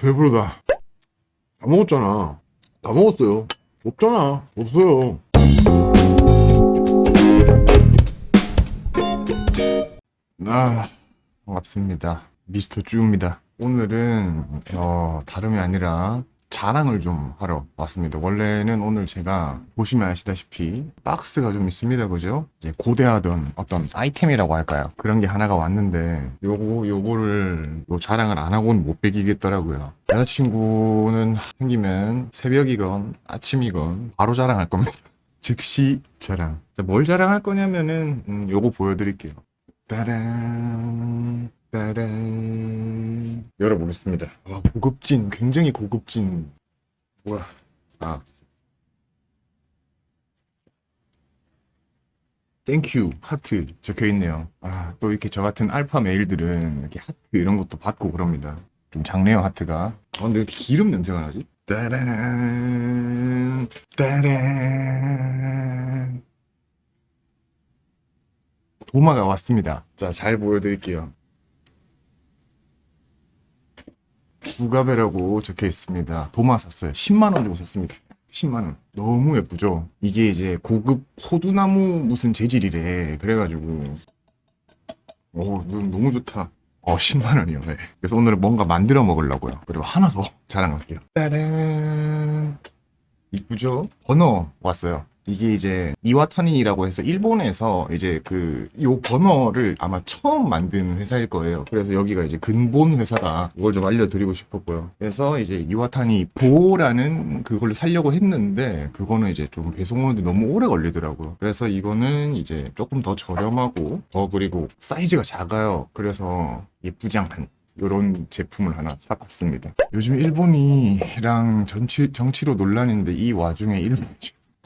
배부르다. 다 먹었잖아. 다 먹었어요. 없잖아. 없어요. 아, 반갑습니다. 미스터 쭈입니다. 오늘은, 어, 다름이 아니라 자랑을 좀 하러 왔습니다. 원래는 오늘 제가 보시면 아시다시피 박스가 좀 있습니다. 그죠? 이제 고대하던 어떤 아이템이라고 할까요? 그런 게 하나가 왔는데 요거, 요거를 요 자랑을 안 하고는 못 베기겠더라고요. 여자친구는 생기면 새벽이건 아침이건 바로 자랑할 겁니다. 즉시 자랑. 자, 뭘 자랑할 거냐면은 음, 요거 보여드릴게요. 따란 따란 열어보겠습니다. 아, 고급진 굉장히 고급진 뭐야 아 땡큐 하트 적혀 있네요. 아 또 이렇게 저 같은 알파 메일들은 이렇게 하트 이런 것도 받고 그럽니다. 좀 작네요 하트가. 아 근데 왜 이렇게 기름 냄새가 나지? 따란 따란 도마가 왔습니다. 자, 잘 보여드릴게요. 두가베라고 적혀 있습니다. 도마 샀어요. 10만 원 주고 샀습니다. 10만 원. 너무 예쁘죠? 이게 이제 고급 호두나무 무슨 재질이래. 그래가지고. 오, 눈 너무 좋다. 어, 10만 원이요. 네. 그래서 오늘은 뭔가 만들어 먹으려고요. 그리고 하나 더 자랑할게요. 따란. 이쁘죠? 번호 왔어요. 이게 이제 이와타니라고 해서 일본에서 이제 그 요 번호를 아마 처음 만든 회사일 거예요. 그래서 여기가 이제 근본 회사다. 이걸 좀 알려드리고 싶었고요. 그래서 이제 이와타니 보라는 그걸로 살려고 했는데 그거는 이제 좀 배송 오는데 너무 오래 걸리더라고요. 그래서 이거는 이제 조금 더 저렴하고 더 그리고 사이즈가 작아요. 그래서 예쁘장한 이런 제품을 하나 사봤습니다. 요즘 일본이랑 정치, 정치로 논란인데 이 와중에 일본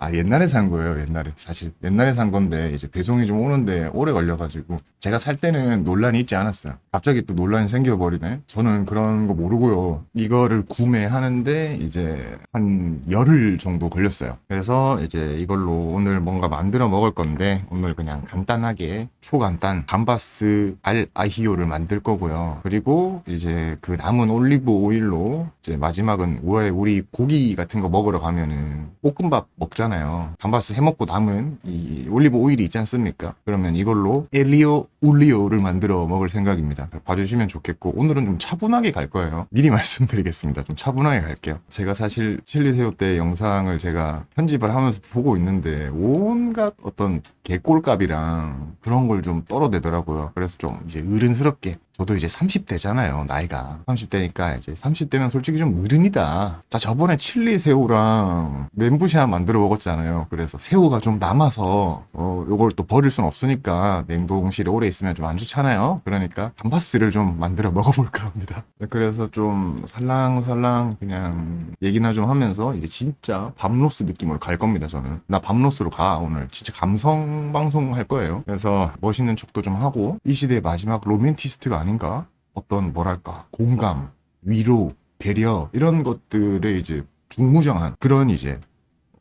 아 옛날에 산 거예요 옛날에. 사실 옛날에 산 건데 이제 배송이 좀 오는데 오래 걸려가지고 제가 살 때는 논란이 있지 않았어요. 갑자기 또 논란이 생겨버리네. 저는 그런 거 모르고요. 이거를 구매하는데 이제 한 열흘 정도 걸렸어요. 그래서 이제 이걸로 오늘 뭔가 만들어 먹을 건데 오늘 그냥 간단하게 초간단 감바스 알 아히오를 만들 거고요. 그리고 이제 그 남은 올리브 오일로 이제 마지막은 왜 우리 고기 같은 거 먹으러 가면은 볶음밥 먹잖아요. 감바스 해먹고 남은 이 올리브 오일이 있지 않습니까? 그러면 이걸로 엘리오 울리오를 만들어 먹을 생각입니다. 봐주시면 좋겠고 오늘은 좀 차분하게 갈 거예요. 미리 말씀드리겠습니다. 좀 차분하게 갈게요. 제가 사실 칠리새우 때 영상을 제가 편집을 하면서 보고 있는데 온갖 어떤 개꼴값이랑 그런 걸 좀 떨어내더라고요. 그래서 좀 이제 어른스럽게 저도 이제 30대잖아요, 나이가. 30대니까 이제 30대면 솔직히 좀 어른이다. 자, 저번에 칠리 새우랑 멘부샤 만들어 먹었잖아요. 그래서 새우가 좀 남아서, 어, 요걸 또 버릴 순 없으니까 냉동실에 오래 있으면 좀 안 좋잖아요. 그러니까 감바스를 좀 만들어 먹어볼까 합니다. 네, 그래서 좀 살랑살랑 그냥 얘기나 좀 하면서 이제 진짜 밤로스 느낌으로 갈 겁니다, 저는. 나 밤로스로 가, 오늘. 진짜 감성 방송 할 거예요. 그래서 멋있는 척도 좀 하고, 이 시대의 마지막 로맨티스트가 아닌가? 어떤 뭐랄까 공감, 위로, 배려 이런 것들에 이제 중무정한 그런 이제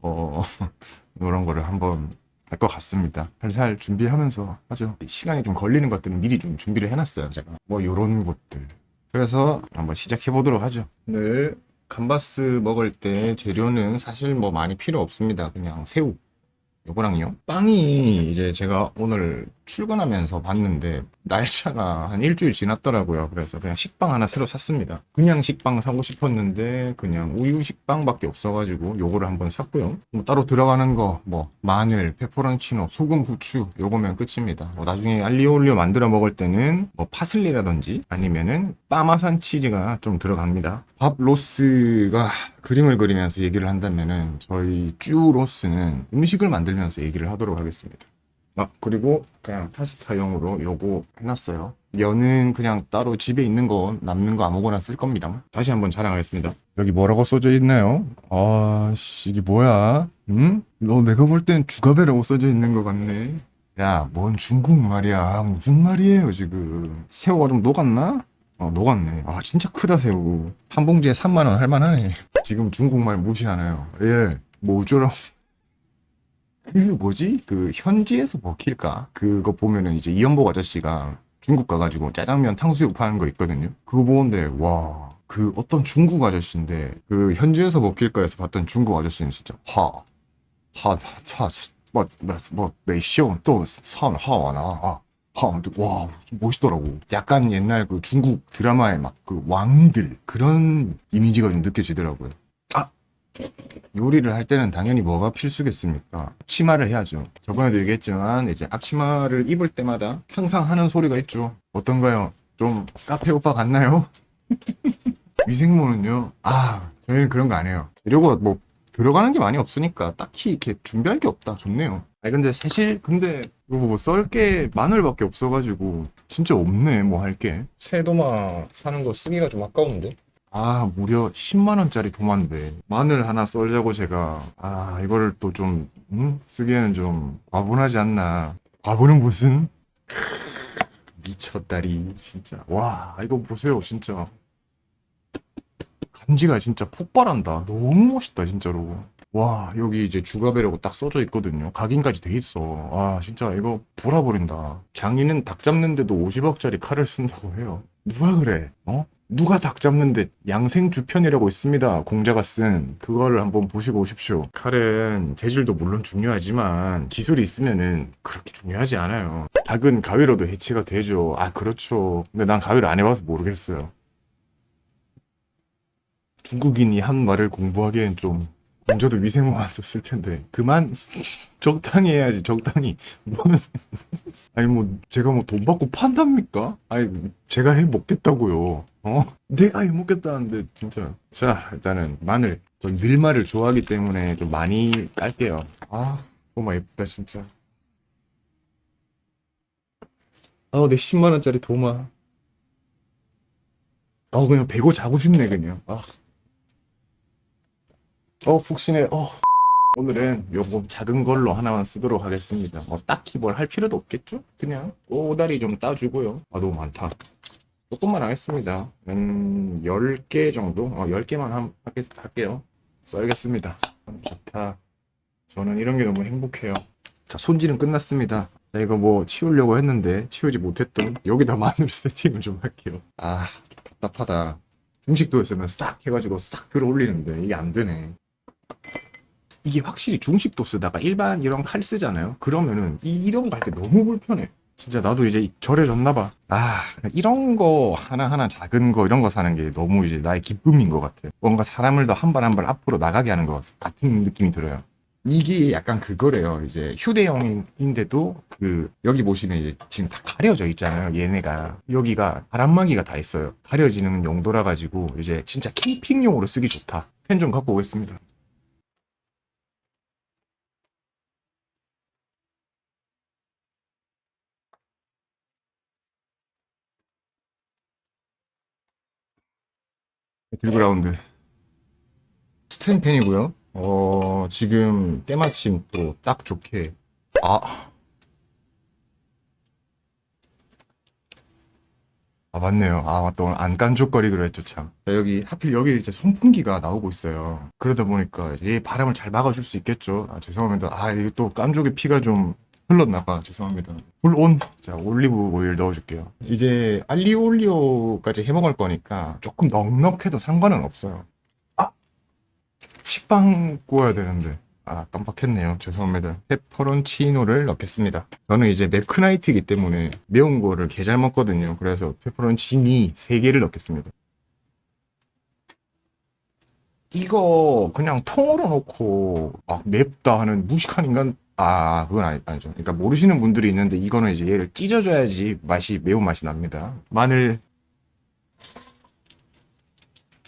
어 이런 거를 한번 할 것 같습니다. 살살 준비하면서 하죠. 시간이 좀 걸리는 것들은 미리 좀 준비를 해놨어요. 제가 뭐 요런 것들. 그래서 한번 시작해 보도록 하죠. 오늘 감바스 먹을 때 재료는 사실 뭐 많이 필요 없습니다. 그냥 새우. 요거랑요. 빵이 이제 제가 오늘 출근하면서 봤는데 날짜가 한 일주일 지났더라고요. 그래서 그냥 식빵 하나 새로 샀습니다. 그냥 식빵 사고 싶었는데 그냥 우유 식빵밖에 없어가지고 요거를 한번 샀고요. 뭐 따로 들어가는 거 뭐 마늘, 페퍼런치노, 소금, 후추 요거면 끝입니다. 뭐 나중에 알리올리오 만들어 먹을 때는 뭐 파슬리라든지 아니면은 파마산 치즈가 좀 들어갑니다. 밥 로스가 그림을 그리면서 얘기를 한다면은 저희 쭈 로스는 음식을 만들면서 얘기를 하도록 하겠습니다. 아, 그리고 그냥 파스타용으로 요거 해놨어요. 면은 그냥 따로 집에 있는 거 남는 거 아무거나 쓸 겁니다. 다시 한번 자랑하겠습니다. 여기 뭐라고 써져 있나요? 아, 씨, 이게 뭐야? 응? 너 내가 볼 땐 주가배라고 써져 있는 것 같네. 야, 뭔 중국말이야. 무슨 말이에요, 지금. 새우가 좀 녹았나? 어, 녹았네. 아, 진짜 크다, 새우. 한 봉지에 3만원 할만하네. 지금 중국말 무시하나요? 예, 뭐 어쩌라고. 그 뭐지? 그 현지에서 먹힐까? 그거 보면은 이제 이연복 아저씨가 중국 가가지고 짜장면 탕수육 파는 거 있거든요. 그거 보는데 와. 그 어떤 중국 아저씨인데 그 현지에서 먹힐까에서 봤던 중국 아저씨는 진짜 하, 하, 차, 뭐, 뭐, 뭐, 매시오 또 산, 하 와나, 아, 하, 와, 좀 멋있더라고. 약간 옛날 그 중국 드라마의 막 그 왕들 그런 이미지가 좀 느껴지더라고요. 아, 요리를 할 때는 당연히 뭐가 필수겠습니까? 앞치마를 해야죠. 저번에도 얘기했지만 이제 앞치마를 입을 때마다 항상 하는 소리가 있죠. 어떤가요? 좀 카페 오빠 같나요? 위생모는요? 아, 저희는 그런 거 안 해요. 이러고 뭐 들어가는 게 많이 없으니까 딱히 이렇게 준비할 게 없다. 좋네요. 아니 근데 사실 근데 이거 뭐썰 게 마늘밖에 없어가지고 진짜 없네 뭐 할 게. 새 도마 사는 거 쓰기가 좀 아까운데. 아 무려 10만 원짜리 도마인데 마늘 하나 썰자고 제가 아 이거를 또좀 음? 쓰기에는 좀 과분하지 않나. 과분은 무슨? 미쳤다리 진짜. 와 이거 보세요 진짜. 간지가 진짜 폭발한다. 너무 멋있다, 진짜로. 와, 여기 이제 주가배라고 딱 써져 있거든요. 각인까지 돼 있어. 아, 진짜 이거 돌아버린다. 장인은 닭 잡는데도 50억짜리 칼을 쓴다고 해요. 누가 그래? 어? 누가 닭 잡는데 양생 주편이라고 있습니다. 공자가 쓴 그거를 한번 보시고 오십시오. 칼은 재질도 물론 중요하지만 기술이 있으면은 그렇게 중요하지 않아요. 닭은 가위로도 해치가 되죠. 아, 그렇죠. 근데 난 가위를 안 해봐서 모르겠어요. 중국인이 한 말을 공부하기엔 좀 공자도 위생만 썼을 텐데 그만 적당히 해야지 적당히. 뭐 아니 뭐 제가 뭐 돈 받고 판답니까? 아니 제가 해 먹겠다고요. 어? 내가 해 먹겠다는데 진짜. 자 일단은 마늘. 저 늘마를 좋아하기 때문에 좀 많이 깔게요. 아 너무 예쁘다 진짜. 아내 10만 원짜리 도마. 아 그냥 배고 자고 싶네 그냥. 아 어, 푹신해. 어. 오늘은 요거 작은 걸로 하나만 쓰도록 하겠습니다. 뭐 딱히 뭘 할 필요도 없겠죠? 그냥 꼬다리 좀 따주고요. 아, 너무 많다. 조금만 하겠습니다. 음, 10개 정도? 어, 10개만 함, 하겠, 할게요. 썰겠습니다. 좋다. 저는 이런 게 너무 행복해요. 자, 손질은 끝났습니다. 자, 이거 뭐 치우려고 했는데 치우지 못했던 여기다 마늘 세팅을 좀 할게요. 아, 좀 답답하다. 중식도였으면 싹 해가지고 싹 들어 올리는데 이게 안 되네. 이게 확실히 중식도 쓰다가 일반 이런 칼 쓰잖아요. 그러면은 이- 이런 거 할 때 너무 불편해. 진짜 나도 이제 절해졌나 봐. 아, 이런 거 하나하나 작은 거 이런 거 사는 게 너무 이제 나의 기쁨인 것 같아. 뭔가 사람을 더 한 발 한 발 앞으로 나가게 하는 것 같은 느낌이 들어요. 이게 약간 그거래요. 이제 휴대용인데도 그 여기 보시면 이제 지금 다 가려져 있잖아요. 얘네가 여기가 바람막이가 다 있어요. 가려지는 용도라 가지고 이제 진짜 캠핑용으로 쓰기 좋다. 펜 좀 갖고 오겠습니다. 배틀그라운드 스탠펜이고요. 어 지금 때마침 또 딱 좋게 아. 아 맞네요. 아 맞다 오늘 안 깐족거리기로 했죠 참. 자, 여기 하필 여기 이제 선풍기가 나오고 있어요. 그러다 보니까 얘 바람을 잘 막아줄 수 있겠죠. 아 죄송합니다. 아 이게 또 깐족의 피가 좀 흘렀나 봐. 죄송합니다. 불 온. 자 올리브 오일 넣어줄게요. 이제 알리오 올리오까지 해 먹을 거니까 조금 넉넉해도 상관은 없어요. 아 식빵 구워야 되는데. 아, 깜빡했네요. 죄송합니다. 페퍼론치노를 넣겠습니다. 저는 이제 매크나이트이기 때문에 매운 거를 개 잘 먹거든요. 그래서 페퍼론치니 3개를 넣겠습니다. 이거 그냥 통으로 넣고 막 맵다 하는 무식한 인간 아 그건 아니, 아니죠. 그러니까 모르시는 분들이 있는데 이거는 이제 얘를 찢어줘야지 맛이 매운 맛이 납니다. 마늘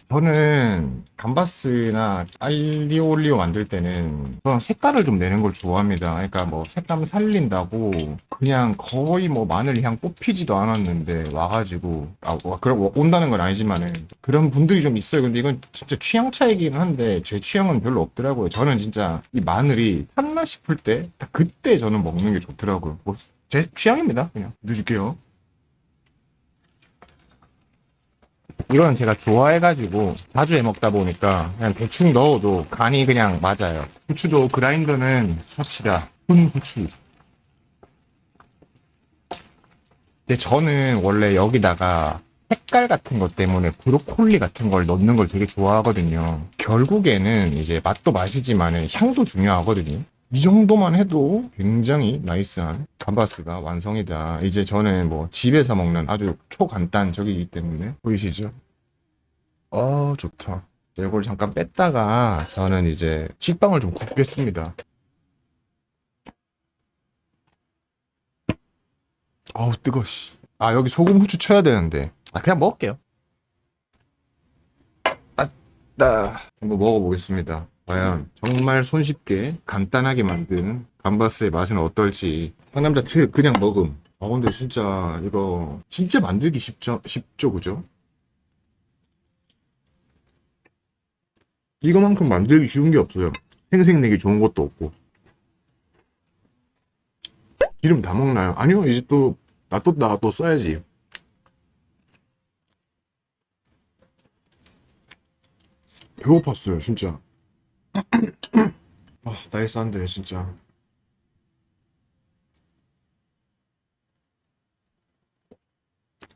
저는 감바스나 알리올리오 만들 때는 저는 색깔을 좀 내는 걸 좋아합니다. 그러니까 뭐 색감 살린다고 그냥 거의 뭐 마늘 향 뽑히지도 않았는데 와가지고 아 와, 그럼 온다는 건 아니지만은 그런 분들이 좀 있어요. 근데 이건 진짜 취향 차이긴 한데 제 취향은 별로 없더라고요. 저는 진짜 이 마늘이 탔나 싶을 때딱 그때 저는 먹는 게 좋더라고요. 뭐 제 취향입니다. 그냥 넣어줄게요. 이거는 제가 좋아해가지고 자주 해 먹다 보니까 그냥 대충 넣어도 간이 그냥 맞아요. 후추도 그라인더는 삽시다. 훈 후추. 근데 저는 원래 여기다가 색깔 같은 것 때문에 브로콜리 같은 걸 넣는 걸 되게 좋아하거든요. 결국에는 이제 맛도 맛이지만 향도 중요하거든요. 이 정도만 해도 굉장히 나이스한 감바스가 완성이다. 이제 저는 뭐 집에서 먹는 아주 초간단 적이기 때문에 보이시죠? 아 좋다. 이걸 잠깐 뺐다가 저는 이제 식빵을 좀 굽겠습니다. 아우 뜨거 씨. 아 여기 소금 후추 쳐야 되는데. 아 그냥 먹을게요. 아따 한번 먹어보겠습니다. 과연 정말 손쉽게 간단하게 만든 감바스의 맛은 어떨지. 상남자 특 그냥 먹음. 아 근데 진짜 이거 진짜 만들기 쉽죠 쉽죠 그죠? 이거만큼 만들기 쉬운 게 없어요. 생색내기 좋은 것도 없고. 기름 다 먹나요? 아니요, 이제 또, 놔뒀다가 또 써야지. 배고팠어요, 진짜. 아, 나이스 한데, 진짜.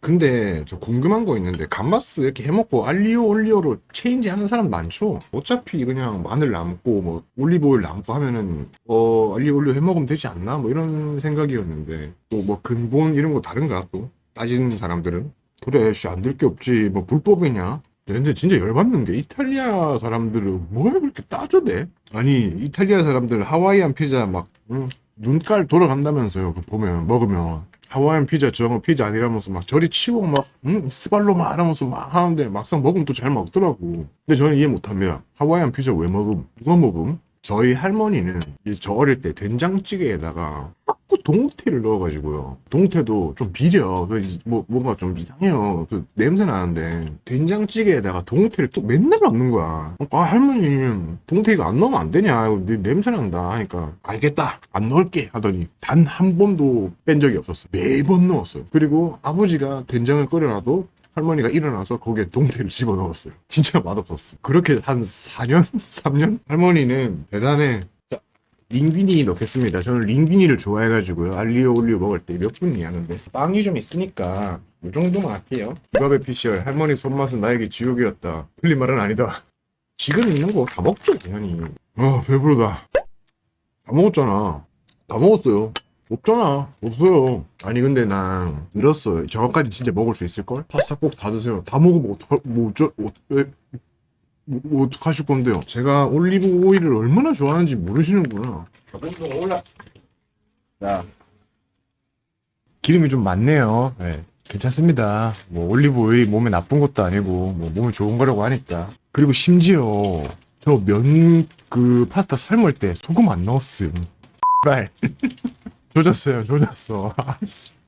근데 저 궁금한 거 있는데 감바스 이렇게 해먹고 알리오 올리오로 체인지 하는 사람 많죠? 어차피 그냥 마늘 남고 뭐 올리브 오일 남고 하면은 어 알리오 올리오 해먹으면 되지 않나? 뭐 이런 생각이었는데 또 뭐 근본 이런 거 다른가 또 따지는 사람들은 그래 씨안 될 게 없지 뭐 불법이냐? 근데 진짜 열받는 게 이탈리아 사람들은 뭘 그렇게 따져대? 아니 이탈리아 사람들 하와이안 피자 막 응? 눈깔 돌아간다면서요 그 보면 먹으면 하와이안 피자 저거 피자 아니라면서 막 저리 치고 막 응? 스발로 막 하면서 막 하는데 막상 먹으면 또 잘 먹더라고 근데 저는 이해 못합니다 하와이안 피자 왜 먹음? 누가 먹음? 저희 할머니는 이저 어릴 때 된장찌개에다가 자꾸 동태를 넣어가지고요. 동태도 좀 비려. 그 뭐, 뭔가 좀 이상해요. 그 냄새 나는데 된장찌개에다가 동태를 또 맨날 넣는 거야. 아 할머니 동태 이거 안 넣으면 안 되냐? 냄새 난다 하니까 알겠다 안 넣을게 하더니 단 한 번도 뺀 적이 없었어. 매번 넣었어요. 그리고 아버지가 된장을 끓여놔도 할머니가 일어나서 거기에 동태를 집어 넣었어요. 진짜 맛없었어. 그렇게 한 4년? 3년? 할머니는 대단해. 자, 링귀니 넣겠습니다. 저는 링귀니를 좋아해가지고요. 알리오 올리오 먹을 때 몇 분이 하는데 빵이 좀 있으니까 이 정도만 할게요. 주밥의 피셜 할머니 손맛은 나에게 지옥이었다. 틀린 말은 아니다. 지금 있는 거 다 먹죠, 당연히. 아, 배부르다. 다 먹었잖아. 다 먹었어요. 없잖아. 없어요. 아니 근데 난 늘었어요. 저거까지 진짜 먹을 수 있을걸? 파스타 꼭 다 드세요. 다 먹으면 어떡, 뭐 어쩌, 어, 왜, 뭐, 뭐 어떡하실 건데요? 제가 올리브 오일을 얼마나 좋아하는지 모르시는구나. 올라. 자. 기름이 좀 많네요. 네. 괜찮습니다. 뭐 올리브 오일이 몸에 나쁜 것도 아니고 뭐 몸에 좋은 거라고 하니까. 그리고 심지어 저 면 그 파스타 삶을 때 소금 안 넣었음. 발. 조졌어요, 조졌어.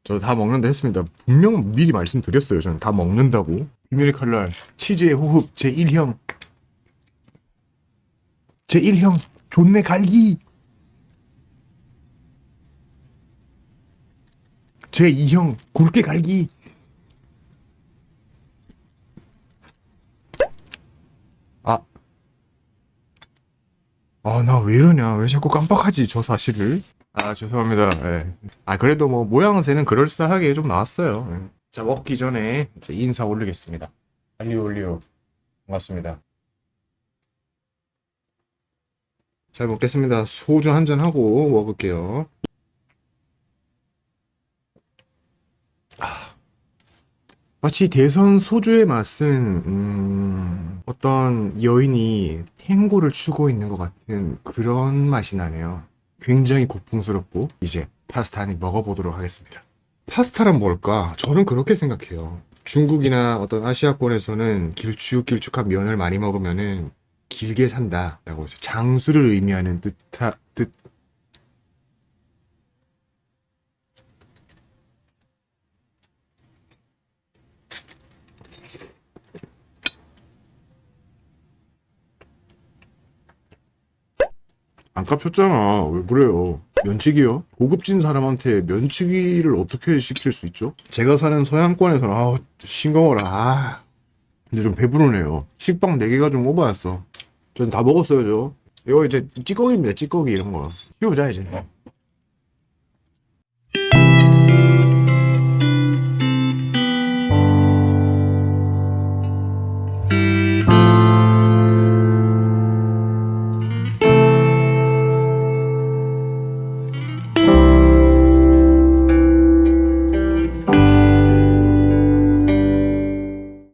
저다 먹는다 했습니다. 분명 미리 말씀드렸어요. 저는 다 먹는다고. 비밀의 칼날, 치즈의 호흡, 제1형. 제1형, 존내 갈기. 제2형, 굵게 갈기. 아. 아, 나 왜 이러냐. 왜 자꾸 깜빡하지, 저 사실을. 아, 죄송합니다. 예. 아, 그래도 뭐, 모양새는 그럴싸하게 좀 나왔어요. 예. 자, 먹기 전에 이제 인사 올리겠습니다. 알리오 올리오. 반갑습니다. 잘 먹겠습니다. 소주 한 잔 하고 먹을게요. 아, 마치 대선 소주의 맛은 음, 어떤 여인이 탱고를 추고 있는 것 같은 그런 맛이 나네요. 굉장히 고풍스럽고 이제 파스타 한입 먹어보도록 하겠습니다. 파스타란 뭘까? 저는 그렇게 생각해요. 중국이나 어떤 아시아권에서는 길쭉길쭉한 면을 많이 먹으면은 길게 산다라고 해서 장수를 의미하는 뜻하, 뜻 안 깝쳤잖아. 왜 그래요? 면치기요? 고급진 사람한테 면치기를 어떻게 시킬 수 있죠? 제가 사는 서양권에서는 아우 싱거워라. 아. 근데 좀 배부르네요. 식빵 4개가 좀 오버였어. 전 다 먹었어요, 저. 이거 이제 찌꺼기입니다, 찌꺼기 이런 거. 치우자, 이제.